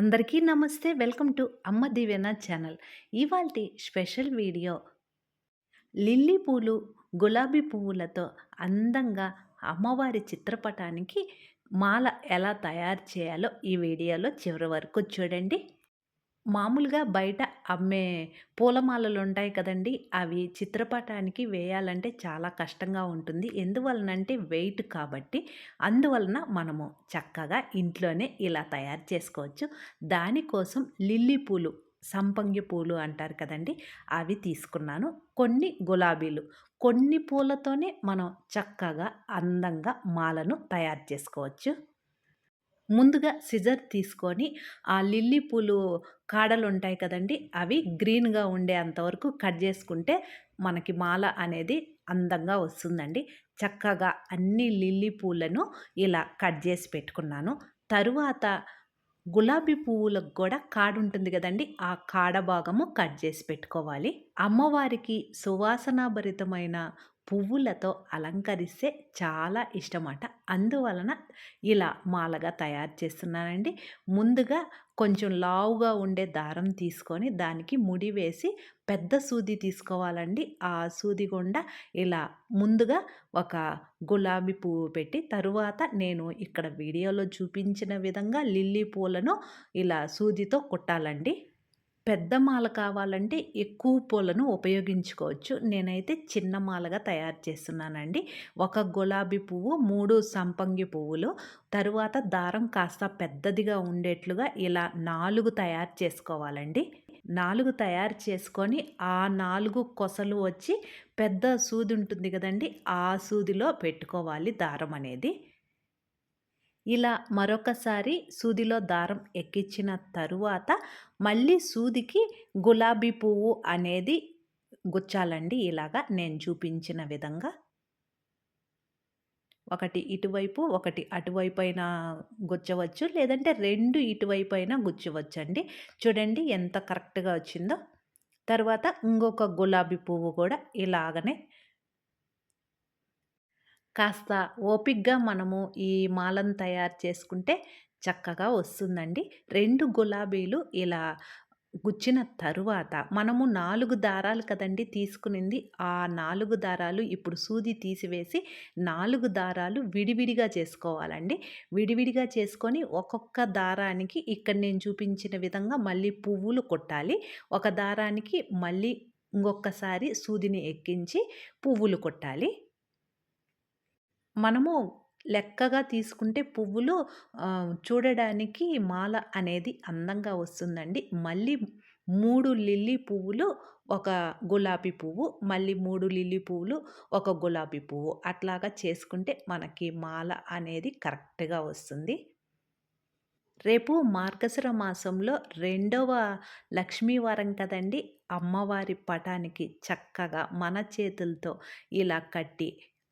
అందరికీ నమస్తే. Welcome to అమ్మ దివ్యన ఛానల్. ఇవాల్టి స్పెషల్ వీడియో లిల్లీ పూలు గులాబీ పువ్వులతో అందంగా అమ్మవారి చిత్రపటానికి మాల ఎలా తయారు చేయాలో ఈ వీడియోలో చివరి వరకు చూడండి. మామూలుగా బయట అమ్మే పూలమాలలు ఉంటాయి కదండీ! అవి చిత్రపటానికి వేయాలంటే చాలా కష్టంగా ఉంటుంది. ఎందువలనంటే వెయిట్ కాబట్టి. అందువలన మనము చక్కగా ఇంట్లోనే ఇలా తయారు చేసుకోవచ్చు. దానికోసం లిల్లీ పూలు, సంపంగి పూలు అంటారు కదండీ! అవి తీసుకున్నాను. కొన్ని గులాబీలు. కొన్ని పూలతోనే మనం చక్కగా అందంగా మాలను తయారు చేసుకోవచ్చు. ముందుగా సిజర్ తీసుకొని ఆ లిల్లీ పూలు కాడలు ఉంటాయి కదండీ! అవి గ్రీన్‌గా ఉండే అంతవరకు కట్ చేసుకుంటే మనకి మాల అనేది అందంగా వస్తుందండి. చక్కగా అన్ని లిల్లీ పూలను ఇలా కట్ చేసి పెట్టుకున్నాను. తరువాత గులాబీ పువ్వులకు కూడా కాడ ఉంటుంది కదండి ఆ కాడ భాగము కట్ చేసి పెట్టుకోవాలి. అమ్మవారికి సువాసనాభరితమైన పువ్వులతో అలంకరిస్తే చాలా ఇష్టమట. అందువలన ఇలా మాలగా తయారు చేస్తున్నానండి. ముందుగా కొంచెం లావుగా ఉండే దారం తీసుకొని దానికి ముడి వేసి పెద్ద సూది తీసుకోవాలండి. ఆ సూది గుండా ఇలా ముందుగా ఒక గులాబీ పువ్వు పెట్టి తరువాత నేను ఇక్కడ వీడియోలో చూపించిన విధంగా లిల్లీ పూలను ఇలా సూదితో కుట్టాలండి. పెద్ద మాల కావాలంటే ఎక్కువ పూలను ఉపయోగించుకోవచ్చు. నేనైతే చిన్న మాలగా తయారు చేస్తున్నానండి. ఒక గులాబీ పువ్వు, మూడు సంపంగి పువ్వులు, తరువాత దారం కాస్త పెద్దదిగా ఉండేట్లుగా ఇలా నాలుగు తయారు చేసుకోవాలండి. నాలుగు తయారు చేసుకొని ఆ నాలుగు కొసలు వచ్చి పెద్ద సూది ఉంటుంది కదండి ఆ సూదిలో పెట్టుకోవాలి దారం అనేది. ఇలా మరొకసారి సూదిలో దారం ఎక్కించిన తరువాత మళ్ళీ సూదికి గులాబీ పువ్వు అనేది గుచ్చాలండి ఇలాగా నేను చూపించిన విధంగా. ఒకటి ఇటువైపు, ఒకటి అటువైపు అయినా గుచ్చవచ్చు. లేదంటే రెండు ఇటువైపు అయినా గుచ్చవచ్చండి. చూడండి ఎంత కరెక్ట్‌గా వచ్చిందో. తర్వాత ఇంకొక గులాబీ పువ్వు కూడా ఇలాగనే కాస్త ఓపిగ్గా మనము ఈ మాలను తయారు చేసుకుంటే చక్కగా వస్తుందండి. రెండు గులాబీలు ఇలా గుచ్చిన తరువాత మనము నాలుగు దారాలు కదండీ తీసుకునింది. ఆ నాలుగు దారాలు ఇప్పుడు సూది తీసివేసి నాలుగు దారాలు విడివిడిగా చేసుకోవాలండి. విడివిడిగా చేసుకొని ఒక్కొక్క దారానికి ఇక్కడ నేను చూపించిన విధంగా మళ్ళీ పువ్వులు కుట్టాలి. ఒక దారానికి మళ్ళీ ఇంకొకసారి సూదిని ఎక్కించి పువ్వులు కుట్టాలి. మనము లెక్కగా తీసుకుంటే పువ్వులు చూడడానికి మాల అనేది అందంగా వస్తుందండి. మళ్ళీ మూడు లిల్లీ పువ్వులు, ఒక గులాబీ పువ్వు, మళ్ళీ మూడు లిల్లీ పువ్వులు, ఒక గులాబీ పువ్వు అట్లాగా చేసుకుంటే మనకి మాల అనేది కరెక్ట్‌గా వస్తుంది. రేపు మార్గశిర మాసంలో రెండవ లక్ష్మీవారం కదండీ! అమ్మవారి పటానికి చక్కగా మన చేతులతో ఇలా కట్టి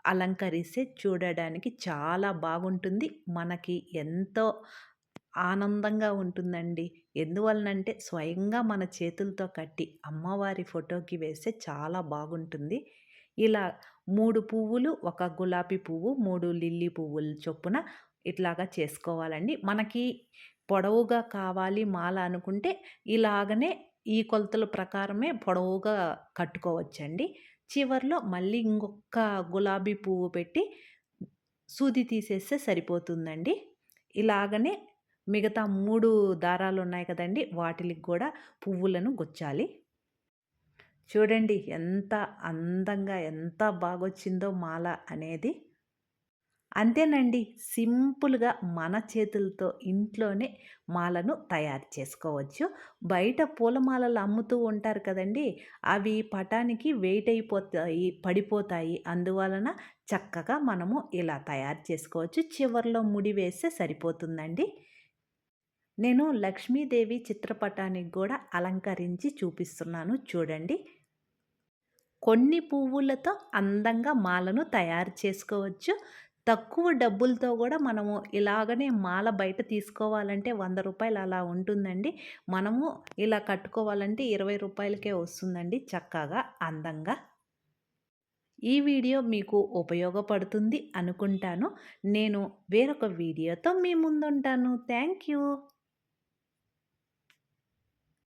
అలంకరిస్తే చూడడానికి చాలా బాగుంటుంది. మనకి ఎంతో ఆనందంగా ఉంటుందండి. ఎందువలనంటే స్వయంగా మన చేతులతో కట్టి అమ్మవారి ఫోటోకి వేస్తే చాలా బాగుంటుంది. ఇలా మూడు పువ్వులు, ఒక గులాబీ పువ్వు, మూడు లిల్లీ పువ్వులు చొప్పున ఇట్లాగా చేసుకోవాలండి. మనకి పొడవుగా కావాలి మాల అనుకుంటే ఇలాగనే ఈ కొలతల ప్రకారమే పొడవుగా కట్టుకోవచ్చండి. చివర్లో మళ్ళీ ఇంకొక గులాబీ పువ్వు పెట్టి సూది తీసేస్తే సరిపోతుందండి. ఇలాగనే మిగతా మూడు దారాలు ఉన్నాయి కదండి వాటిలికి కూడా పువ్వులను గుచ్చాలి. చూడండి ఎంత అందంగా ఎంత బాగొచ్చిందో మాల అనేది. అంతేనండి సింపుల్‌గా మన చేతులతో ఇంట్లోనే మాలను తయారు చేసుకోవచ్చు. బయట పూలమాలలు అమ్ముతూ ఉంటారు కదండీ! అవి పటానికి వెయిట్ అయిపోతాయి, పడిపోతాయి. అందువలన చక్కగా మనము ఇలా తయారు చేసుకోవచ్చు. చివర్లో ముడి వేస్తే సరిపోతుందండి. నేను లక్ష్మీదేవి చిత్రపటానికి కూడా అలంకరించి చూపిస్తున్నాను చూడండి. కొన్ని పువ్వులతో అందంగా మాలను తయారు చేసుకోవచ్చు. తక్కువ డబ్బులతో కూడా మనము ఇలాగనే మాల బయట తీసుకోవాలంటే వంద రూపాయలు అలా ఉంటుందండి. మనము ఇలా కట్టుకోవాలంటే ఇరవై రూపాయలకే వస్తుందండి చక్కగా, అందంగా. ఈ వీడియో మీకు ఉపయోగపడుతుంది అనుకుంటాను. నేను వేరొక వీడియోతో మీ ముందుంటాను. Thank you.